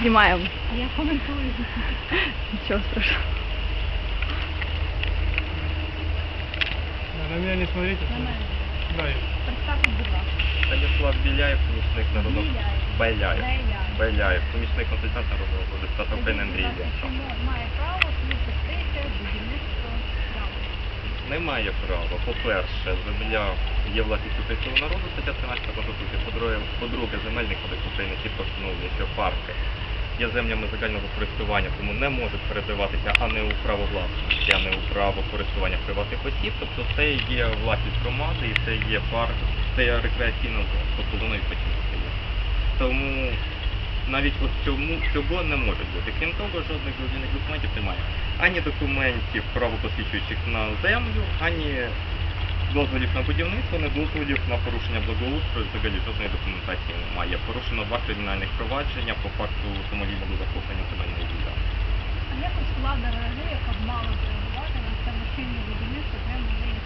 знімаємо. Я коментую. Нічого страшного. На меня не смотрите. На мене. Да, я- Представте, будь ласка. Станіслав Біляєв, помічник народного Біляєв. Беляєв. Беляєв. Беляєв, помічник консультант народного депутата України Андрій Іллєнко. Чому має право тут будівництво прямо? Немає права. По-перше, земля є власністю українського народу, стаття 13 Конституції. По-друге, земельний кодекс України чітко встановлює, що парки є землями загального користування, тому не можуть передаватися, а не у право власності, а не у право користування приватних осіб. Тобто це є власність громади і це є парк, це є рекреаційна зона, тобто зона відпочинку. є. Тому навіть от цьому цього не може бути. Крім того, жодних дозвільних документів немає. Ані документів, правопосвідчуючих на землю, ані дозволів на будівництво, ні дозволів на порушення благоустрою, взагалі жодної документації немає. Порушено два кримінальних провадження по факту самовільного захоплення земельної ділянки. А якось влада реагує, яка б мала реагувати на це машинне будівництво прямо на неї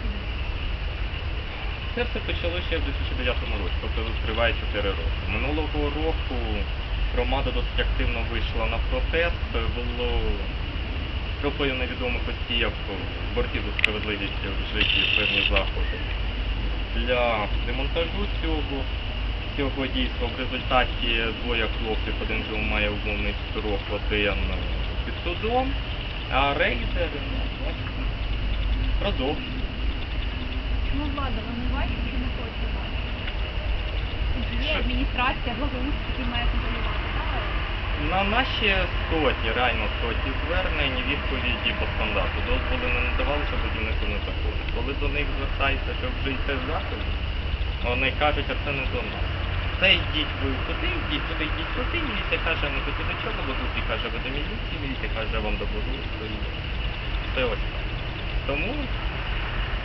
Це все почало ще в 2009 році, тобто триває 4 роки. Минулого року громада досить активно вийшла на протест. Було групою невідомих осіб борців за справедливість вжиті певні заходи для демонтажу цього. Цього дійства в результаті двоє хлопців, один з має умовний строк, один під судом, а рейдер ну, продовжує. Чому влада, вони бачать чи не бачити? Є адміністрація, благоустрій, має контролювати. На наші сотні, реально сотні звернень відповіді по стандарту. Дозволи не надавали, що будівництво не законно. Коли до них звертається, щоб вжити заходи, вони кажуть, а це не до нас. Це йдіть ви туди, йдіть туди, йдіть туди, міліція каже, ми туди до чого, благоустрій каже, ви до міліції, міліція каже, вам до благоустрою. Це ось так. Тому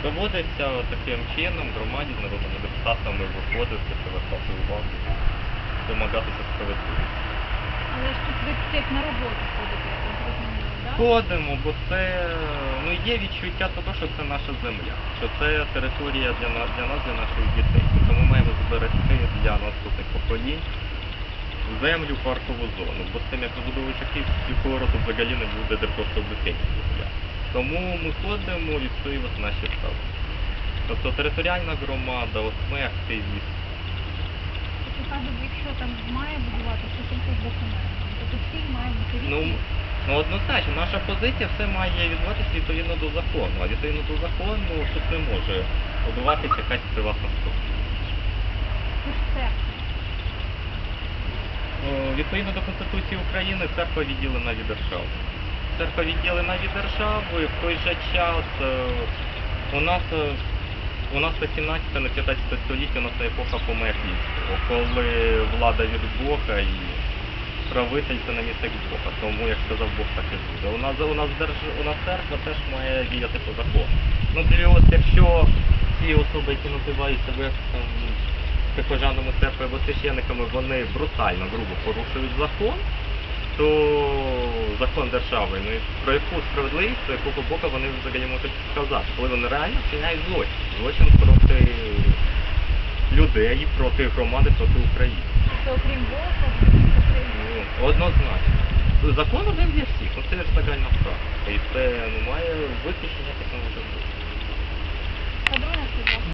доводиться таким чином громаді з народними депутатами виходити, привертати увагу, домагатися справедливості. Але ж тут ви як на роботу ходите, я так? Ходимо, бо це ну є відчуття того, що це наша земля, що це територія для нас, для нас, для наших дітей. Тобто ми маємо зберегти для наступних поколінь землю паркову зону, бо з тим як забудовують шахів, цього взагалі не буде де просто дитинці земля. Тому ми ходимо відстоювати наші права. Тобто територіальна громада, от ми активісти. Тобто якщо там має будуватися, то тільки з документами. Тобто всі мають бути Ну, ну однозначно, наша позиція все має відбуватися відповідно до закону. А відповідно до закону тут не може будуватися якась приватна структура. Ж. Ну, Відповідно до Конституції України церква відділена від держави. Церква відділена від держави, в той же час е, у нас е, у нас 18 на 15 століття у нас епоха померлівського, коли влада від Бога і правитель це намісник Бога. Тому як сказав Бог, так і буде. У нас у нас держ... у нас церква теж має діяти по закону. Ну плюс, якщо ці особи, які називають себе там прихожанами церкви або священниками, вони брутально, грубо порушують закон, то закон держави, ну і про яку справедливість, про якого бока вони взагалі можуть сказати, коли вони реально вчиняють злочин. Злочин проти людей, проти громади, проти України. Це окрім Бога, Однозначно. Закон один для всіх, ну це ж загальна справа. І це не має виключення, такого може.